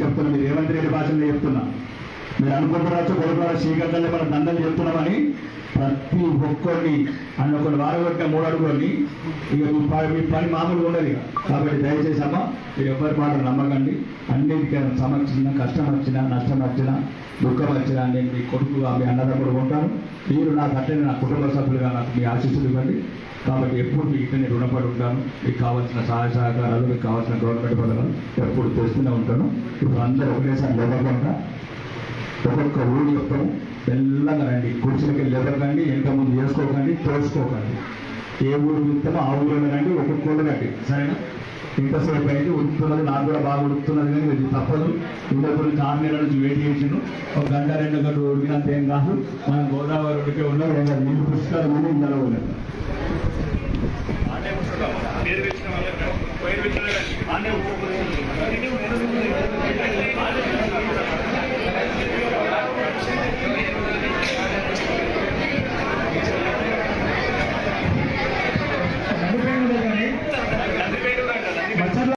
చెప్తున్నా మీరు రేవంత్ రెడ్డి భాషలో చెప్తున్నా. మీరు అనుకుంటున్నారు కొడుకుల శ్రీకాంతల్ని మన దండలు చెప్తున్నామని ప్రతి ఒక్కరిని అన్న ఒకరు వారగొట్టిన మూడు అడుగులని ఇక మీ పని మీ పని మామూలుగా ఉండదు ఇక. కాబట్టి దయచేసి అమ్మ మీరు ఎవరి మాట నమ్మకండి. అన్నిటికైనా సమస్య కష్టం వచ్చినా నష్టం వచ్చినా దుఃఖం వచ్చినా నేను మీ కొడుకుగా మీ అన్నదమ్ముడు ఉంటాను. మీరు నాకు అట్లనే నా కుటుంబ సభ్యులుగా నాకు మీ ఆశీస్సులు ఇవ్వండి. కాబట్టి ఎప్పుడు మీకు ఇక్కడ రుణపడి ఉంటాను మీకు కావాల్సిన సహాయ సహకారాలు మీకు కావాల్సిన గవర్నమెంట్ పథకాలు ఎప్పుడు తెస్తూనే ఉంటాను. ఇప్పుడు అందరూ ఒకేసారి లేవకుండా ఒక్కొక్క ఊరి యొక్క మెల్లగా రండి. కుర్చీలకి లేవకండి వెనక ముందు చేసుకోకండి తోసుకోకండి. ఏ ఊరు విత్తమో ఆ ఊరిలో రండి ఒక ఒక్కొక్కళ్ళు రండి సరేనా? ఇంతసేపు అయితే ఉడుకుతున్నది నాకు కూడా బాగా ఉడుకుతున్నది కానీ ఇది తప్పదు. ఇంత గురించి ఆరు నెలల నుంచి వెయిట్ చేసిండు ఒక గంట రెండు గంటలు ఉడికినంత ఏం కాదు. మనం గోదావరి ఉడికే ఉన్నాం లేదా నీళ్ళు పుష్కరం ఉంది ఇందులో ఉన్నది అంటే